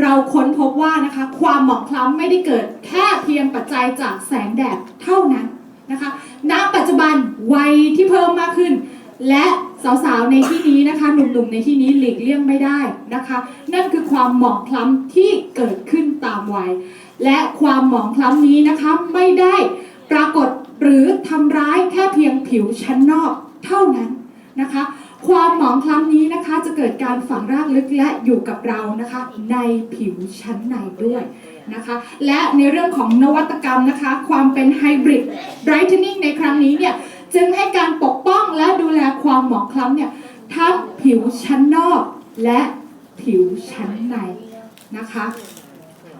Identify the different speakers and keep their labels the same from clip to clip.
Speaker 1: เราค้นพบว่านะคะความหมองคล้ำไม่ได้เกิดแค่เพียงปัจจัยจากแสงแดดเท่านั้นนะคะณปัจจุบันวัยที่เพิ่มมากขึ้น และสาวๆในที่นี้นะคะหนุ่มๆในที่นี้หลีกเลี่ยงไม่ได้นะคะ นั่นคือความหมองคล้ำที่เกิดขึ้นตามวัย และความหมองคล้ำนี้นะคะไม่ได้ปรากฏหรือทำร้ายแค่เพียงผิวชั้นนอกเท่านั้นนะคะ ความหมองคล้ำนี้นะคะจะเกิดการฝังรากลึกและอยู่กับเรานะคะ ในผิวชั้นในด้วยนะคะ และในเรื่องของนวัตกรรมนะคะ ความเป็นไฮบริด brightening ในครั้งนี้เนี่ยจึงให้การปกป้องและดูแลความหมองคล้ำเนี่ยทั้งผิวชั้นนอกและผิวชั้นในนะคะ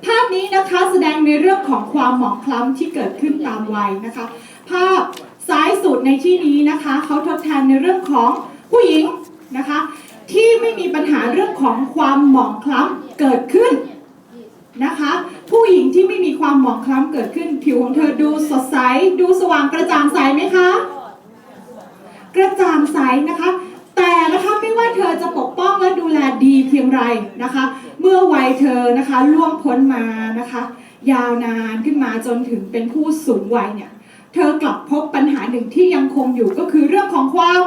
Speaker 1: ภาพนี้นะคะแสดงในเรื่องของความหมองคล้ำที่เกิดขึ้นตามวัยนะคะ ภาพซ้ายสุดในที่นี้นะคะเขาทดแทนในเรื่องของ ผู้หญิงนะคะ ที่ไม่มีปัญหาเรื่องของความหมองคล้ำเกิดขึ้นนะคะ ผู้หญิงที่ไม่มีความหมองคล้ำเกิดขึ้น ผิวของเธอดูสดใส ดูสว่างกระจ่างใสไหมคะ กระจ่างใสนะคะ แต่นะคะไม่ว่าเธอจะปกป้องและดูแลดีเพียงไรนะคะ เมื่อวัยเธอนะคะล่วงพ้นมานะคะ ยาวนานขึ้นมาจนถึงเป็นผู้สูงวัยเนี่ยเธอกลับพบปัญหาหนึ่งที่ยังคงอยู่ก็คือเรื่องของความ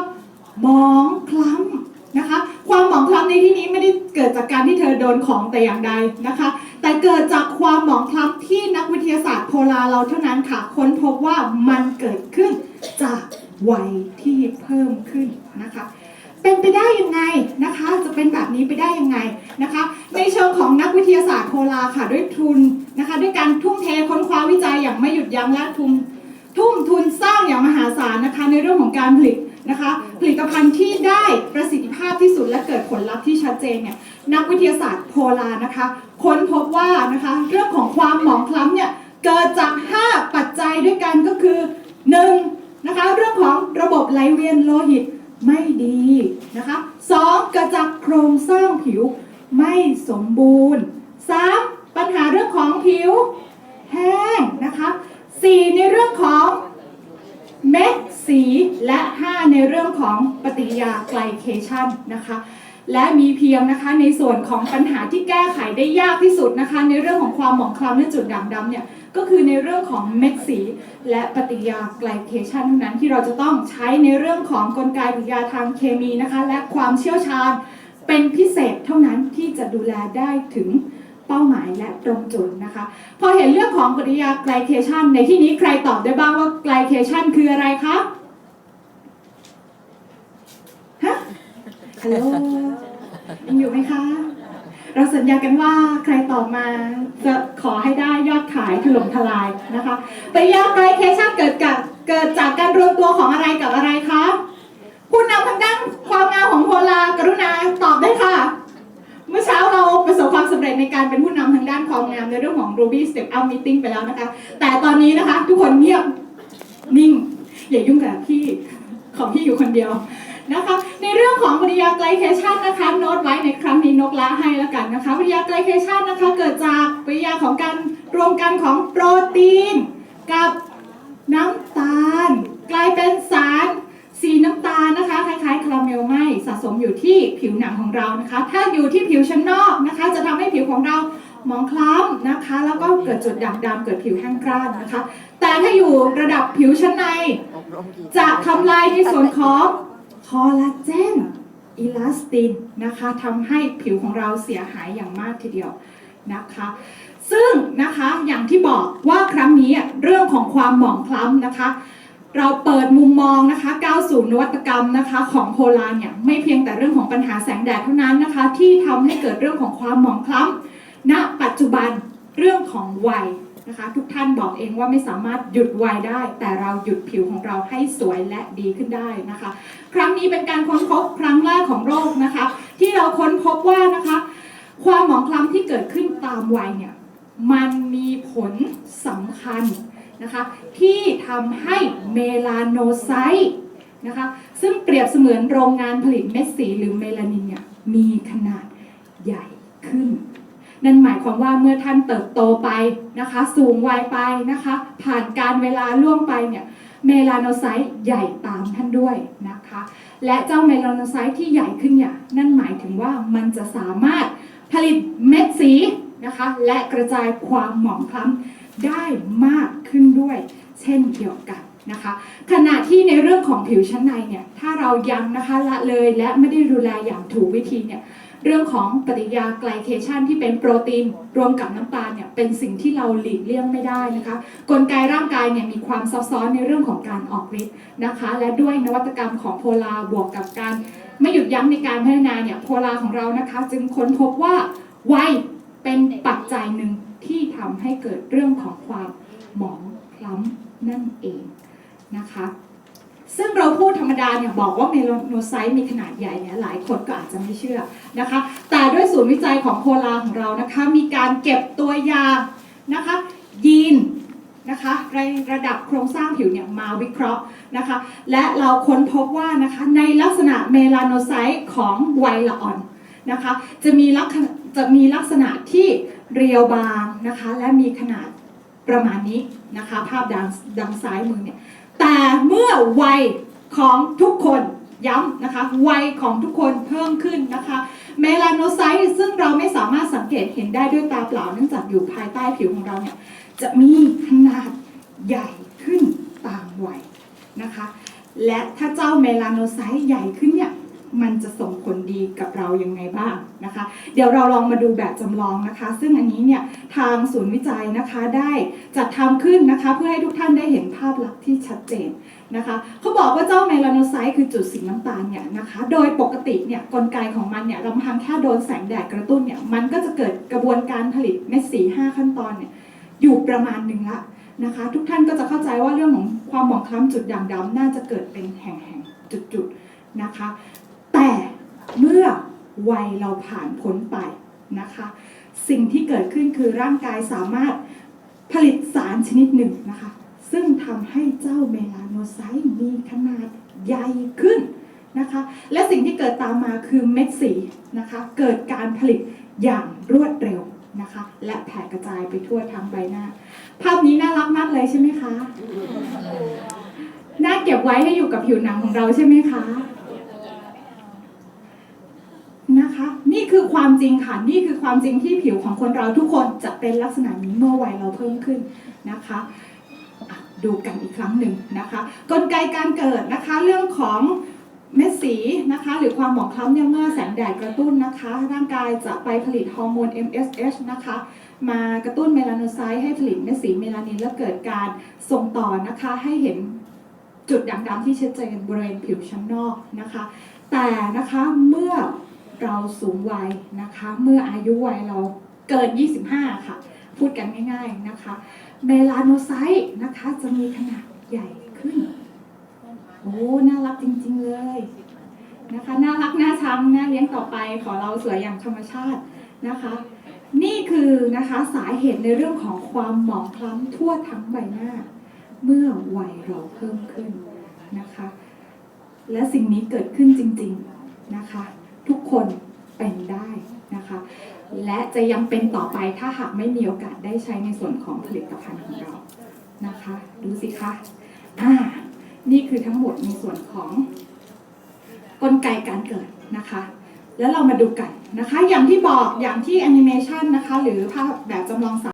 Speaker 1: มองคล้ำนะคะ ความหมองคล้ำในที่นี้ไม่ได้เกิดจากการที่เธอโดนของแต่อย่างใดนะคะ แต่เกิดจากความหมองคล้ำที่นักวิทยาศาสตร์โพลาเราเท่านั้นค่ะค้นพบว่ามันเกิดขึ้นจากวัยที่เพิ่มขึ้นนะคะ เป็นไปได้ยังไงนะคะ จะเป็นแบบนี้ไปได้ยังไงนะคะ ในเชิงของนักวิทยาศาสตร์โพลาค่ะด้วยทุนนะคะ ด้วยการทุ่มเทค้นคว้าวิจัยอย่างไม่หยุดยั้งและทุนทุ่มทุนสร้างอย่างมหาศาลนะคะในเรื่องของการผลิต นะคะผลิตภัณฑ์ที่ได้ประสิทธิภาพที่สุดและเกิดผลลัพธ์ที่ชัดเจนเนี่ยนักวิทยาศาสตร์โพลานะคะค้นพบว่านะคะเรื่องของความหมองคล้ำเนี่ยเกิดจาก 5 ปัจจัยด้วยกันก็คือ 1. นะคะเรื่องของระบบไหลเวียนโลหิตไม่ดีนะคะสองเกิดจากโครงสร้างผิวไม่สมบูรณ์ 3. ปัญหาเรื่องของผิวแห้งนะคะ 4 ในเรื่องของ เม็ดสีและ 5 ในเรื่องของปฏิกิริยาไกลเคชันนะคะและมีเพียงนะคะในส่วนของปัญหาที่แก้ไขได้ยากที่สุดนะคะ ในเรื่องของความหมองคล้ำในจุดด่างดำเนี่ยก็คือในเรื่องของเม็ดสี และปฏิกยาไกลเคชันเท่านั้นที่เราจะต้องใช้ในเรื่องของกลไกปฏิยาทางเคมีนะคะ และความเชี่ยวชาญเป็นพิเศษเท่านั้นที่จะดูแลได้ถึง เป้าหมายและตรงจุดนะคะ พอเห็นเรื่องของปฏิกิริยาไกลเคชันในที่นี้ใครตอบได้บ้างว่าไกลเคชันคืออะไรคะฮะฮัลโหลยังอยู่ไหมคะ เราสัญญากันว่าใครตอบมาจะขอให้ได้ยอดขายถล่มทลายนะคะปฏิกิริยาไกลเคชันเกิดกับเกิดจากการรวมตัวของอะไรกับอะไรคะผู้นำทางด้านความงามของโพลากรุณาตอบได้ค่ะ เมื่อเช้าเราประสบความสำเร็จในการเป็นผู้นำทางด้านความงามในเรื่องของ Ruby Step Up Meeting ไปแล้วนะคะ แต่ตอนนี้นะคะทุกคนเงียบนิ่ง อย่ายุ่งกับพี่ของพี่อยู่คนเดียวนะคะในเรื่องของปฏิกิริยาไกลเคชันนะคะโน้ตไว้ในครั้งนี้นกละให้แล้วกันนะคะปฏิกิริยาไกลเคชันนะคะเกิดจากปริยาของการรวมกันของโปรตีน กับน้ำตาล กลายเป็นสาร สีน้ำตาลนะคะคล้ายๆคาราเมลไหมสะสมอยู่ที่ ผิวหนังของเรานะคะ ถ้าอยู่ที่ผิวชั้นนอกนะคะ จะทำให้ผิวของเราหมองคล้ำนะคะ แล้วก็เกิดจุดด่างดำเกิดผิวแห้งกร้านนะคะ แต่ถ้าอยู่ระดับผิวชั้นใน จะทำลายในส่วนของคอลลาเจนอิลาสตินนะคะทำให้ผิวของเราเสียหายอย่างมากทีเดียวนะคะ ซึ่งนะคะอย่างที่บอกว่าครั้งนี้เรื่องของความหมองคล้ำนะคะ เราเปิดมุมมองนะคะก้าวสู่นวัตกรรมนะคะของโพลาเนี่ยไม่เพียงแต่เรื่องของปัญหาแสงแดดเท่านั้นนะคะ ที่ทำให้เกิดเรื่องของความหมองคล้ำณปัจจุบันเรื่องของวัยนะคะทุกท่านบอกเองว่าไม่สามารถหยุดวัยได้ แต่เราหยุดผิวของเราให้สวยและดีขึ้นได้นะคะ ครั้งนี้เป็นการค้นพบครั้งแรกของโลกนะคะ ที่เราค้นพบว่านะคะ ความหมองคล้ำที่เกิดขึ้นตามวัยเนี่ยมันมีผลสำคัญ นะคะที่ทำให้เมลาโนไซต์นะคะซึ่งเปรียบเสมือนโรงงานผลิตเม็ดสีหรือเมลานินเนี่ยมีขนาดใหญ่ขึ้น นั่นหมายความว่าเมื่อท่านเติบโตไปนะคะสูงวัยไปนะคะผ่านการเวลาล่วงไปเนี่ยเมลาโนไซต์ใหญ่ตามท่านด้วยนะคะ และเจ้าเมลาโนไซต์ที่ใหญ่ขึ้นเนี่ยนั่นหมายถึงว่ามันจะสามารถผลิตเม็ดสีนะคะและกระจายความหมองคล้ำ ได้มากขึ้นด้วย เช่นเดียวกันนะคะ ขณะที่ในเรื่องของผิวชั้นในเนี่ยถ้าเรายังนะคะละเลยและไม่ได้ดูแลอย่างถูกวิธีเนี่ยเรื่องของปฏิกิริยาไกลเคชันที่เป็นโปรตีนรวมกับน้ำตาลเนี่ยเป็นสิ่งที่เราหลีกเลี่ยงไม่ได้นะคะ กลไกร่างกายเนี่ยมีความซับซ้อนในเรื่องของการออกฤทธิ์นะคะ และด้วยนวัตกรรมของโพลาบวกกับการไม่หยุดยั้งในการพัฒนาเนี่ยโพลาของเรานะคะ จึงค้นพบว่าวัยเป็นปัจจัยหนึ่ง ที่ทำให้เกิดเรื่องของความหมองคล้ำนั่นเองนะคะ ซึ่งเราพูดธรรมดาเนี่ยบอกว่าเมลาโนไซต์มีขนาดใหญ่เนี่ยหลายคนก็อาจจะไม่เชื่อนะคะ แต่ด้วยศูนย์วิจัยของโพลาของเรานะคะ มีการเก็บตัวอย่างนะคะยีนนะคะในระดับโครงสร้างผิวเนี่ยมาวิเคราะห์นะคะ และเราค้นพบว่านะคะในลักษณะเมลาโนไซต์ของไวละอ่อนนะคะ จะมีลักษณะจะมีลักษณะที่ เรียวบางนะคะและมีขนาดประมาณนี้นะคะภาพดังดังซ้ายมือเนี่ยแต่เมื่อวัยของทุกคนย้ำนะคะวัยของทุกคนเพิ่มขึ้นนะคะเมลาโนไซต์ซึ่งเราไม่สามารถสังเกตเห็นได้ด้วยตาเปล่าเนื่องจากอยู่ภายใต้ผิวของเราเนี่ยจะมีขนาดใหญ่ขึ้นตามวัยนะคะและถ้าเจ้าเมลาโนไซต์ใหญ่ขึ้น กับเรายังไงบ้างนะคะ เดี๋ยวเราลองมาดูแบบจำลองนะคะ ซึ่งอันนี้เนี่ยทางศูนย์วิจัยนะคะได้จัดทำขึ้นนะคะเพื่อให้ทุกท่านได้เห็นภาพลักษณ์ที่ชัดเจนนะคะเขาบอกว่าเจ้าเมลาโนไซต์คือจุดสีน้ำตาลเนี่ยนะคะ โดยปกติเนี่ยกลไกของมันเนี่ยลำพังแค่โดนแสงแดดกระตุ้นเนี่ยมันก็จะเกิดกระบวนการผลิตเม็ดสีห้าขั้นตอนเนี่ยอยู่ประมาณหนึ่งละนะคะ ทุกท่านก็จะเข้าใจว่าเรื่องของความหมองคล้ำจุดด่างดำน่าจะเกิดเป็นแห่งๆจุดๆนะคะ เมื่อวัยเราผ่านพ้นไปนะคะ สิ่งที่เกิดขึ้นคือร่างกายสามารถผลิตสารชนิดหนึ่งนะคะ ซึ่งทำให้เจ้าเมลาโนไซต์มีขนาดใหญ่ขึ้นนะคะ และสิ่งที่เกิดตามมาคือเม็ดสีนะคะ เกิดการผลิตอย่างรวดเร็วนะคะ และแผ่กระจายไปทั่วทั้งใบหน้า ภาพนี้น่ารักมากเลยใช่ไหมคะ น่าเก็บไว้ให้อยู่กับผิวหนังของเราใช่ไหมคะ นะี่คือความจริงค่ะ นี่คือความจริงที่ผิวของคนเราทุกคนจะเป็นลักษณะนี้เมื่อวัยเราเพิ่มขึ้นนะคะดูกันอีกครั้งหนึ่งนะคะ กลไกการเกิดนะคะเรื่องของเม็ดสีนะคะ หรือความหมองคล้ำเนี่ยเมื่อแสงแดดกระตุ้นนะคะ ร่างกายจะไปผลิตฮอร์โมน MSH นะคะ มากระตุ้นเมลาโนไซต์ให้ผลิตเม็ดสีเมลานินและเกิดการส่งต่อนะคะให้เห็นจุดด่างดำที่ชัดเจนบริเวณผิวชั้นนอกนะคะ แต่นะคะเมื่อ เราสูงวัยนะคะ เมื่ออายุวัยเราเกิน 25 ค่ะ พูดกันง่ายๆนะคะเมลาโนไซต์นะคะจะมีขนาดใหญ่ขึ้น โอ้ น่ารักจริงๆเลยนะคะ น่ารัก น่าชังน่าเลี้ยงต่อไปขอเราสวยอย่างธรรมชาตินะคะ นี่คือนะคะสาเหตุในเรื่องของความหมองคล้ำทั่วทั้งใบหน้า เมื่อวัยเราเพิ่มขึ้นนะคะ และสิ่งนี้เกิดขึ้นจริง ๆนะคะ ทุกคนเป็นได้นะคะ และจะยังเป็นต่อไปถ้าหากไม่มีโอกาสได้ใช้ในส่วนของผลิตภัณฑ์ของเรานะคะ ดูสิคะอ่านี่คือทั้งหมดในส่วนของกลไกการเกิดนะคะ แล้วเรามาดูกันนะคะ อย่างที่บอกอย่างที่แอนิเมชันนะคะ หรือภาพแบบจำลองสา